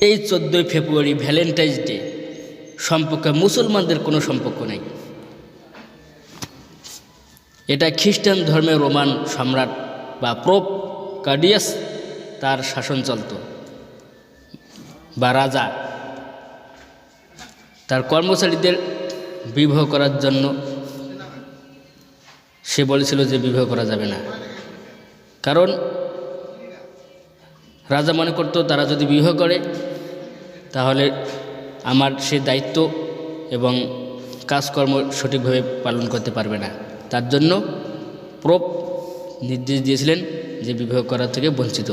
এই চোদ্দোই ফেব্রুয়ারি Valentine's day. সম্পর্কে মুসলমানদের কোনো সম্পর্ক নেই। এটা খ্রিস্টান ধর্মের রোমান সম্রাট বা প্রোপ কার্ডিয়াস তার শাসন চলত, বা রাজা। তার কর্মচারীদের বিবাহ করার জন্য সে বলেছিল যে বিবাহ করা যাবে না। কারণ রাজা মনে করতো তারা যদি বিবাহ করে, তাহলে আমার সে দায়িত্ব এবং কাজকর্ম সঠিকভাবে পালন করতে পারবে না। তার জন্য প্রপ নির্দেশ দিয়েছিলেন যে বিবাহ করা থেকে বঞ্চিত।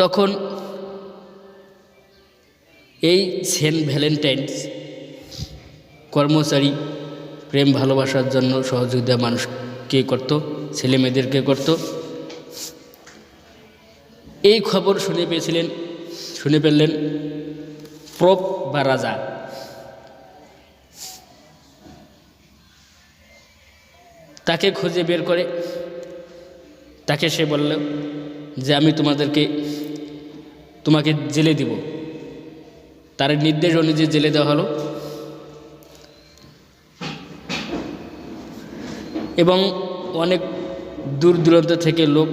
তখন এই সেন্ট ভ্যালেন্টাইন্স কর্মচারী প্রেম ভালোবাসার জন্য সহযোগিতা মানুষকে করত? ছেলে মেয়েদেরকে করত? এই খবর শুনে পেয়েছিলেন, শুনে পেলেন প্রপ বা রাজা। তাকে খুঁজে বের করে, তাকে সে বলল যে, আমি তোমাদেরকে, তোমাকে জেলে দিব। তার নির্দেশ অনুযায়ী জেলে দেওয়া হলো। এবং অনেক দূর দূরান্ত থেকে লোক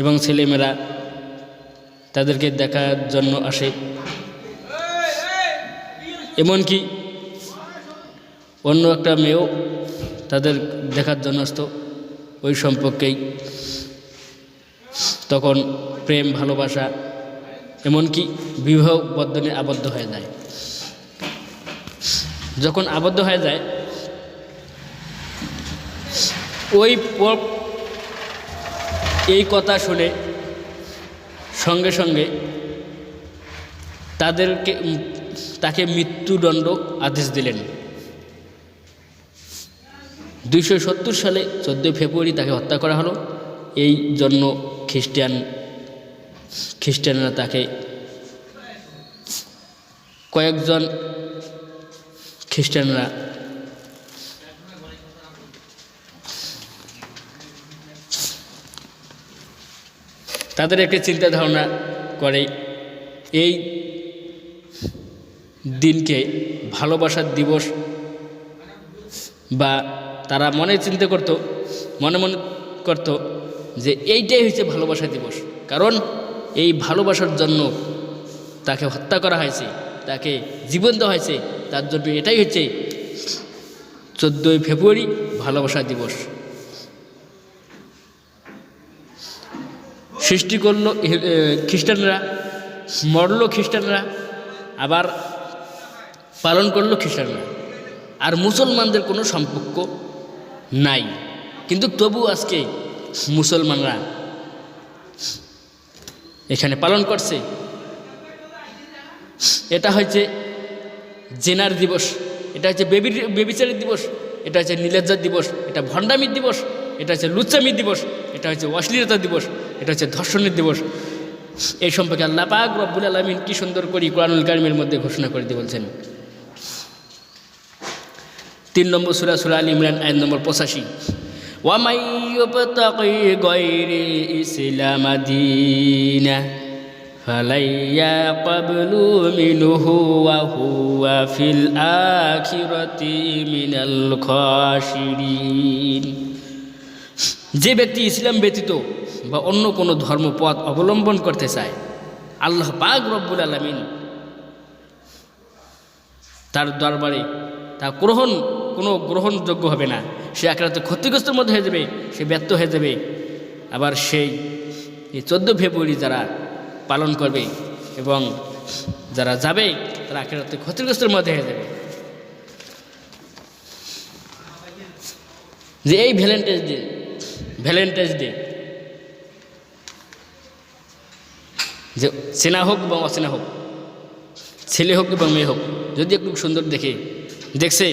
এবং ছেলেমেয়েরা তাদেরকে দেখার জন্য আসে। এমনকি অন্য একটা মেয়েও তাদের দেখার জন্য আসতো। ওই সম্পর্কেই তখন প্রেম, ভালোবাসা, এমনকি বিবাহ বন্ধনে আবদ্ধ হয়ে যায়। যখন আবদ্ধ হয়ে যায় ওই এই কথা শুনে সঙ্গে সঙ্গে তাদেরকে তাকে মৃত্যুদণ্ড আদেশ দিলেন। দুইশো সত্তর সালে চোদ্দোই ফেব্রুয়ারি তাকে হত্যা করা হলো। এই জন্য খ্রিস্টান খ্রিস্টানরা তাকে কয়েকজন খ্রিস্টানরা তাদের একটি চিন্তা ধারণা করে, এই দিনকে ভালোবাসার দিবস বা তারা মনে চিন্তা করত, মনে মনে করত যে এইটাই হচ্ছে ভালোবাসা দিবস। কারণ এই ভালোবাসার জন্য তাকে হত্যা করা হয়েছে, তাকে জীবন দেওয়া হয়েছে, তার জন্য এটাই হচ্ছে চোদ্দোই ফেব্রুয়ারি ভালোবাসা দিবস। সৃষ্টি করল খ্রিস্টানরা, মরল খ্রিস্টানরা, আবার পালন করল খ্রিস্টানরা। আর মুসলমানদের কোনো সম্পর্ক নাই। কিন্তু তবু আজকে মুসলমানরা এখানে পালন করছে। এটা হচ্ছে জেনার দিবস, এটা হচ্ছে বেবির বেবিচারের দিবস, এটা হচ্ছে নীলাজ্জার দিবস, এটা ভণ্ডামির দিবস, এটা হচ্ছে লুচ্চামির দিবস, এটা হচ্ছে অশ্লীলতা দিবস। এটা হচ্ছে ধর্ষণের দিবস। এই সম্পর্কে আল্লাহ পাক রব্বুল আলমিন কী সুন্দর করি কোরআনুল কারিমের মধ্যে ঘোষণা করে দিয়ে বলছেন। তিন নম্বর সুরা সুরা আল ইমরান আইন নম্বর পঁচাশি। হুয়া ফিল মিনাল যে ব্যক্তি ইসলাম ব্যতীত বা অন্য কোনো ধর্মপথ অবলম্বন করতে চায়, আল্লাহ পাক রব্বুল আলমিন তার দরবারে তা গ্রহণ, কোনো গ্রহণযোগ্য হবে না। সে একারাতে ক্ষতিগ্রস্তের মধ্যে হয়ে যাবে, সে ব্যর্থ হয়ে যাবে। আবার সেই এই চোদ্দ ফেব্রুয়ারি যারা পালন করবে এবং যারা যাবে, তারা একারাতে ক্ষতিগ্রস্তের মধ্যে হয়ে যাবে। যে এই ভ্যালেন্টাইন্স ডে ভ্যালেন্টাইন্স ডে যে চেনা হোক এবং অচেনা হোক, ছেলে হোক এবং মেয়ে হোক, যদি একটু সুন্দর দেখে, দেখছে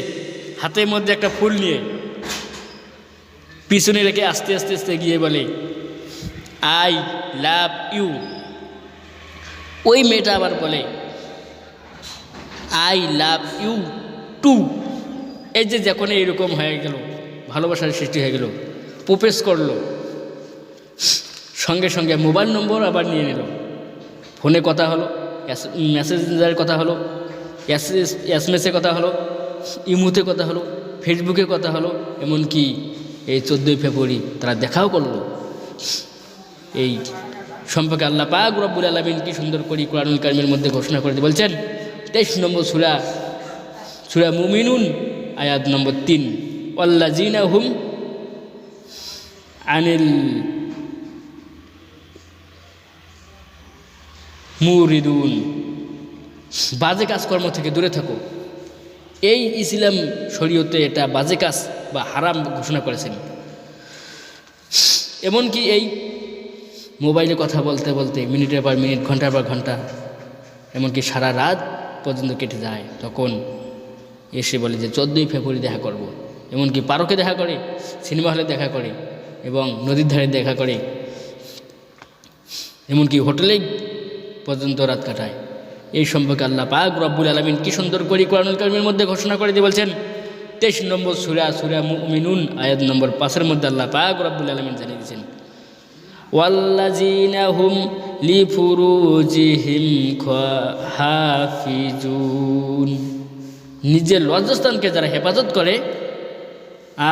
হাতের মধ্যে একটা ফুল নিয়ে, পিছনে রেখে আস্তে আস্তে আস্তে গিয়ে বলে, আই লাভ ইউ। ওই মেয়েটা আবার বলে, আই লাভ ইউ টু। এই যে যখন এইরকম হয়ে গেল, ভালোবাসার সৃষ্টি হয়ে গেল প্রপেস করল, সঙ্গে সঙ্গে মোবাইল নম্বর আবার নিয়ে নিল। ফোনে কথা হলো মেসেঞ্জারে কথা হলো এসএমএসে কথা হলো, ইমুতে কথা হলো, ফেসবুকে কথা হলো, এমনকি এই চোদ্দোই ফেব্রুয়ারি তারা দেখাও করল। এই সম্পর্কে আল্লাহ পাক রব্বুল আলমিন কি সুন্দর করি কোরআনুল কারিমের মধ্যে ঘোষণা করে বলছেন, তেইশ নম্বর সুরা সুরা মুমিনুন, আয়াত নম্বর তিন আল্লা জিনা হুম আনিল মুরিদুন। বাজে কাজকর্ম থেকে দূরে থাকো। এই ইসলাম শরীয়তে এটা বাজে কাজ বা হারাম ঘোষণা করেছেন। এমনকি এই মোবাইলে কথা বলতে বলতে মিনিটের পর মিনিট, ঘণ্টার পর ঘণ্টা, এমনকি সারা রাত পর্যন্ত কেটে যায়। তখন এসে বলে যে, চোদ্দোই ফেব্রুয়ারি দেখা করব। এমনকি পার্কে দেখা করে, সিনেমা হলে দেখা করে এবং নদীর ধারে দেখা করে। এমনকি হোটেলেই পর্যন্ত রাত কাটায়। এই সম্পর্কে আল্লাহ পাক রব্বুল আলমিন কি সুন্দর করি কোরআনুল কারিমের মধ্যে ঘোষণা করে দিয়ে বলছেন, তেইশ নম্বর সুরা সুরা মিনুন আয়াত নম্বর পাঁচের মধ্যে আল্লাহ পাক রব্বুল আলমিন জানিয়ে দিয়েছেন হুম লিফুরুজিহিম হাফিজুন নিজের লজ্জাস্থানকে যারা হেফাজত করে,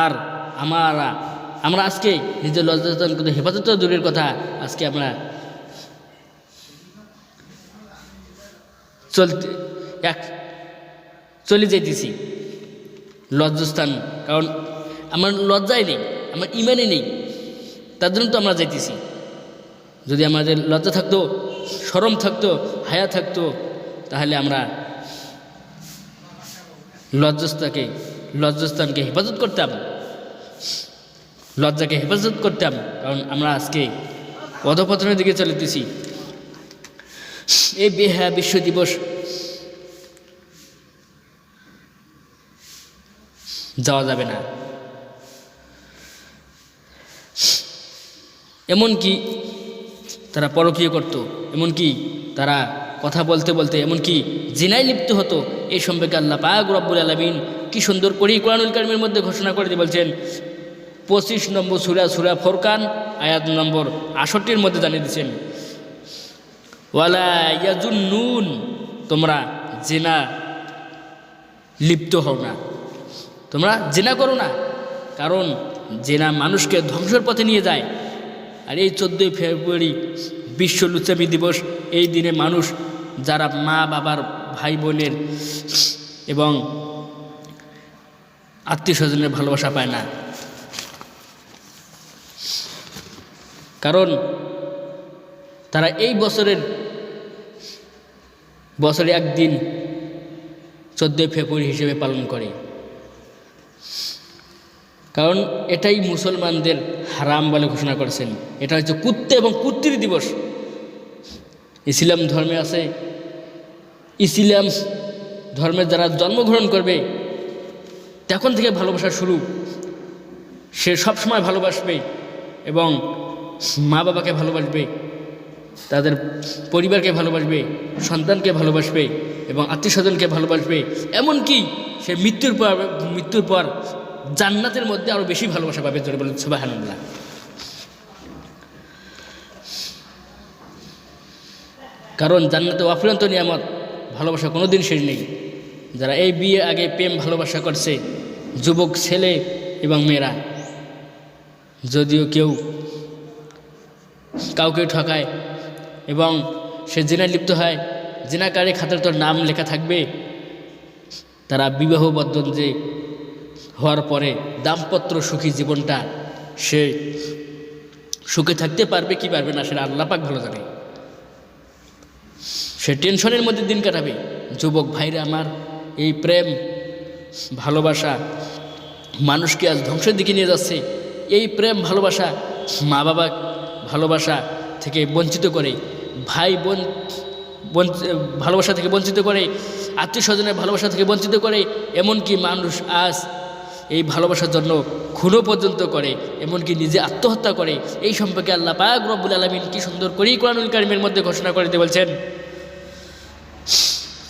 আর আমরা আমরা আজকে নিজের লজ্জাস্থানকে হেফাজত দূরের কথা, আজকে আমরা চলতে, এক, চলে যাইতেছি। লজ্জাস্থান, কারণ আমার লজ্জাই নেই, আমার ইমানে নেই। তার জন্য তো আমরা যাইতেছি। যদি আমাদের লজ্জা থাকতো সরম থাকতো, হায়া থাকতো, তাহলে আমরা লজ্জাস্থাকে লজ্জাস্থানকে হেফাজত করতাম। লজ্জাকে হেফাজত করতাম, কারণ আমরা আজকে পদপতনের দিকে চলিতেছি। এই বেহা বিশ্ব দিবস। যাওয়া যাবে না। এমনকি তারা পরকীয় করত, এমনকি তারা কথা বলতে বলতে, এমনকি জিনায় লিপ্ত হতো। এই সম্পর্কে আল্লাহ পাক রব্বুল আলমিন কি সুন্দর করেই কোরআনুল কারিমের মধ্যে ঘোষণা করে দিয়ে বলছেন, পঁচিশ নম্বর সুরা সুরা ফোরকান, আয়াত নম্বর আষট্টির মধ্যে জানিয়ে দিচ্ছেন ওয়ালা নুন তোমরা জেনা লিপ্ত হও না। তোমরা জেনা করো না, কারণ জেনা মানুষকে ধ্বংসের পথে নিয়ে যায়। আর এই চোদ্দোই ফেব্রুয়ারি বিশ্ব লুচামি দিবস, এই দিনে মানুষ, যারা মা বাবার ভাই বোনের এবং আত্মীয় স্বজনের ভালোবাসা পায় না। কারণ তারা এই বছরের বছরে একদিন চোদ্দোই ফেব্রুয়ারি হিসেবে পালন করে। কারণ এটাই মুসলমানদের হারাম বলে ঘোষণা করেছেন। এটা হচ্ছে কুত্তে এবং কুত্তির দিবস। ইসলাম ধর্মে আছে, ইসলাম ধর্মের যারা জন্মগ্রহণ করবে, তখন থেকে ভালোবাসা শুরু। সে সবসময় ভালোবাসবে এবং মা বাবাকে ভালোবাসবে। তাদের পরিবারকে ভালোবাসবে, সন্তানকে ভালোবাসবে এবং আত্মীয় স্বজনকে ভালোবাসবে। এমনকি সে মৃত্যুর পর মৃত্যুর পর জান্নাতের মধ্যে আরও বেশি ভালোবাসা পাবে, জোরে বলেন সুবাহান্লাহ কারণ জান্নাতে অফুরন্ত নিয়ামত, ভালোবাসা কোনো দিন শেষ নেই। যারা এই বিয়ে আগে প্রেম ভালোবাসা করছে, যুবক, ছেলে এবং মেয়েরা, যদিও কেউ কাউকে ঠকায় এবং সে জেনায় লিপ্ত হয়। জেনাকারে খাতার তোর নাম লেখা থাকবে। তারা বিবাহবদ্ধ যে হওয়ার পরে দাম্পত্য সুখী জীবনটা সে সুখে থাকতে পারবে কি পারবে না সেটা আল্লাপাক ভালো জানে। সে টেনশনের মধ্যে দিন কাটাবে। যুবক ভাইরা আমার, এই প্রেম, ভালোবাসা মানুষকে আজ ধ্বংসের দিকে নিয়ে যাচ্ছে। এই প্রেম, ভালোবাসা মা বাবা ভালোবাসা থেকে বঞ্চিত করে ভাই বোন ভালোবাসা থেকে বঞ্চিত করে আত্মীয় স্বজনের ভালোবাসা থেকে বঞ্চিত করে, এমনকি মানুষ আজ এই ভালোবাসার জন্য খুনও পর্যন্ত করে, এমনকি নিজে আত্মহত্যা করে। এই সম্পর্কে আল্লাহ পাক রব্বুল আলমিন কি সুন্দর করেই কোরআনুল কারিমের মধ্যে ঘোষণা করে দিয়ে বলছেন।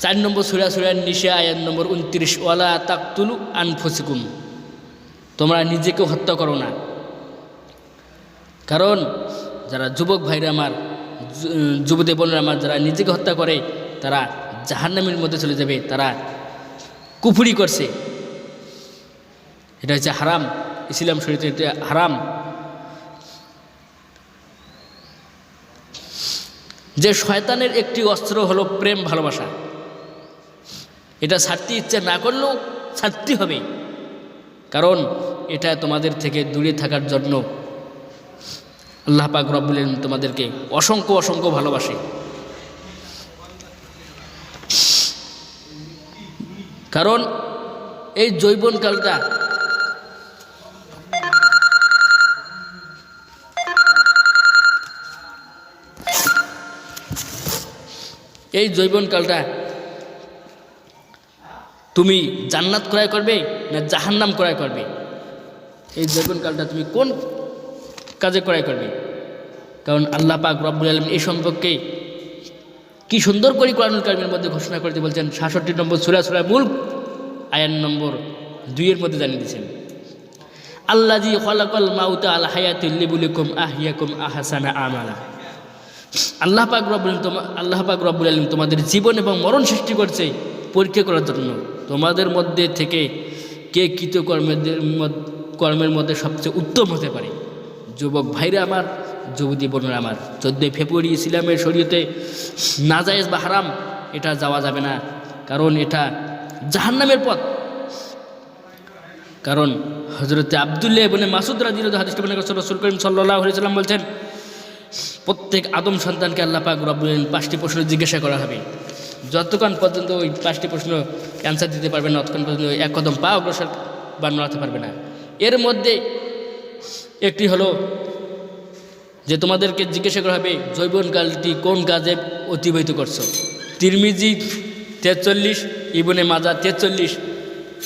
চার নম্বর সুরা সুরার নিশে আয়াত নম্বর উনত্রিশ, ওয়ালা তাকতুলু আনফুসিকুম। তোমরা নিজেকে হত্যা করো না। কারণ যারা যুবক ভাইরা আমার যু- যুবতী বোনেরা যারা নিজেকে হত্যা করে, তারা জাহান্নামের মধ্যে চলে যাবে, তারা কুফুরি করছে। এটা হচ্ছে হারাম, ইসলাম শরীরে এটা হারাম। যে শয়তানের একটি অস্ত্র হলো প্রেম ভালোবাসা। এটা ছাড়তে ইচ্ছে না করলেও ছাড়তে হবে। কারণ এটা তোমাদের থেকে দূরে থাকার জন্য আল্লাহ পাক রব্বুল তোমাদেরকে অসংখ্য অসংখ্য ভালোবাসে। কারণ এই জৈবন কালটা এই জৈবন কালটা তুমি জান্নাত ক্রয় করবে না জাহান্নাম ক্রয় করবে? এই জৈবন কালটা তুমি কোন কাজে ক্রয় করবে। কারণ আল্লাহ পাক রব্বুল আলম এই সম্পর্কে কি সুন্দর করে কোরআনুল কারিমের মধ্যে ঘোষণা করতে বলছেন, সাতষট্টি নম্বর সুরা সুরা মুল্ক আয়ান নম্বর দুইয়ের মধ্যে জানিয়ে দিয়েছেন আল্লাহ জি খলাকল মাউতা আল হায়াতুল্লিবুলিকুম আহিয়াকুম আহাসানা আমালা। আল্লাহ পাক রব্বুল তোমা আল্লাহ পাক রব্বুল আলম তোমাদের জীবন এবং মরণ সৃষ্টি করছে পরীক্ষা করার জন্য। তোমাদের মধ্যে থেকে কে কৃতকর্মের কর্মের মধ্যে সবচেয়ে উত্তম হতে পারে। যুবক ভাইরা আমার, যুবতী বোনেরা আমার। চোদ্দোই ফেব্রুয়ারি ইসলামের শরীয়তে নাজায়েজ বা হারাম, এটা যাওয়া যাবে না। কারণ এটা জাহান্নামের পথ। কারণ হজরতে আবদুল্লাহ এবং মাসুদ রাজির হাদিস রসুল করিম সাল্লাম বলছেন, প্রত্যেক আদম সন্তানকে আল্লাহ পাক রব্বুল পাঁচটি প্রশ্ন জিজ্ঞাসা করা হবে। যতক্ষণ পর্যন্ত ওই পাঁচটি প্রশ্ন অ্যান্সার দিতে পারবে না, ততক্ষণ পর্যন্ত এক কদম পা অগ্রসর বা নড়াতে পারবে না। এর মধ্যে একটি হলো যে তোমাদেরকে জিজ্ঞাসা করা হবে জৈবনকালটি কোন কাজে অতিবাহিত করছ? তিরমিজি তেচল্লিশ ইবনে মাজা তেচল্লিশ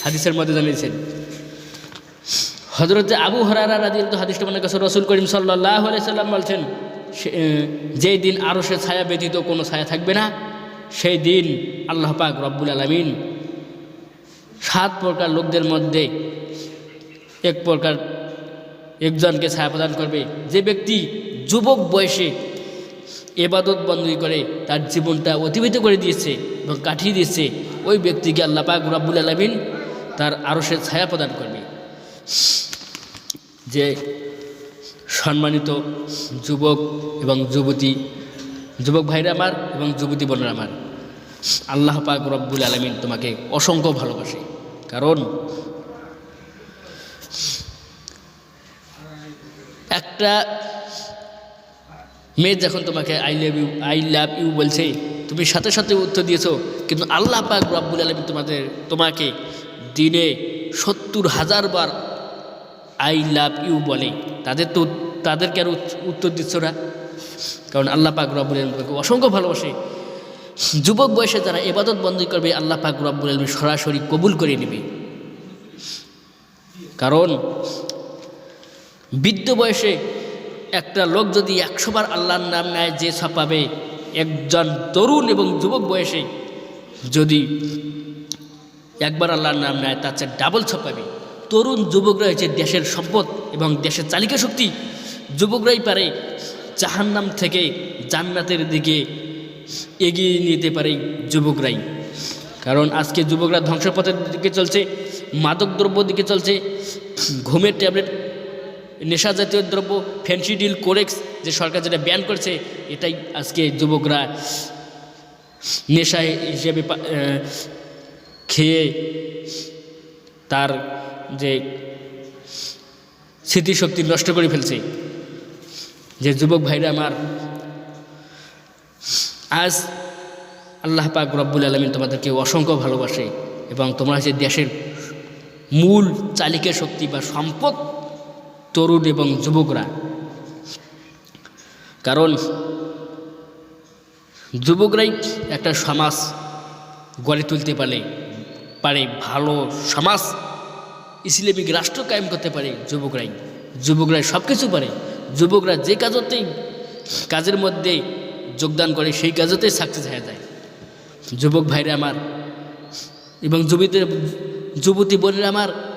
হাদিসের মধ্যে জানিয়েছেন। হজরত আবু হরারা রাজি হাদিসটা মনে কাছে রসুল করিম সাল্লাহ সাল্লাম বলছেন যেই দিন আরও সে ছায়া ব্যতীত কোনো ছায়া থাকবে না, সেই দিন আল্লাহ পাক রব্বুল আলমিন সাত প্রকার লোকদের মধ্যে এক প্রকার একজনকে ছায়া প্রদান করবে। যে ব্যক্তি যুবক বয়সে এবাদত বন্দী করে, তার জীবনটা অতিবাহিত করে দিয়েছে এবং কাটিয়ে দিয়েছে, ওই ব্যক্তিকে আল্লাহ পাক রব্বুল আলমিন তার আরও সে ছায়া প্রদান করবে। যে সম্মানিত যুবক এবং যুবতী, যুবক ভাইরা আমার এবং যুবতী বোনেরা আমার, আল্লাহ পাক রব্বুল আলমিন তোমাকে অসংখ্য ভালোবাসে। কারণ একটা মেয়ে যখন তোমাকে I love you I love you বলছে, তুমি সাথে সাথে উত্তর দিয়েছ, কিন্তু আল্লাহ পাক রব্বুল আলমী তোমাদের, তোমাকে দিনে সত্তর হাজার বার আই লাভ ইউ বলে। তাদের তো, তাদেরকে আর উত্তর দিচ্ছ না। কারণ আল্লাহ পাক রব্বুল আলমী তোমাকে অসংখ্য ভালোবাসে। যুবক বয়সে যারা এবাদত বন্দী করবে, আল্লাহ পাক রব্বুল আলমী সরাসরি কবুল করে নেবে। কারণ বৃদ্ধ বয়সে একটা লোক যদি একশোবার আল্লাহর নাম নেয়, যে ছাপাবে, একজন তরুণ এবং যুবক বয়সে যদি একবার আল্লাহর নাম নেয়, তার চেয়ে ডাবল ছাপাবে। তরুণ যুবকরা হচ্ছে দেশের সম্পদ এবং দেশের চালিকা শক্তি। যুবকরাই পারে জাহান্নাম থেকে জান্নাতের দিকে এগিয়ে নিতে পারে যুবকরাই। কারণ আজকে যুবকরা ধ্বংসপথের দিকে চলছে মাদক দ্রব্য দিকে চলছে, ঘুমের ট্যাবলেট নেশা জাতীয় দ্রব্য ফেন্সিডিল কোরেক্স যে সরকার যেটা ব্যান করছে, এটাই আজকে যুবকরা নেশা হিসেবে খেয়ে তার যে স্মৃতিশক্তি নষ্ট করে ফেলছে। যে যুবক ভাইরা আমার, আজ আল্লাহ পাক রব্বুল আলমিন তোমাদেরকে অসংখ্য ভালোবাসে এবং তোমরা হচ্ছে দেশের মূল চালিকা শক্তি বা সম্পদ তরুণ এবং যুবকরা। কারণ যুবকরাই একটা সমাজ গড়ে তুলতে পারে পারে ভালো সমাজ, ইসলামিক রাষ্ট্র কায়েম করতে পারে যুবকরাই। যুবকরাই সব কিছু পারে। যুবকরা যে কাজতেই কাজের মধ্যে যোগদান করে, সেই কাজতেই সাকসেস হয়ে যায়। যুবক ভাইরা আমার এবং যুবতীর যুবতী বোনেরা আমার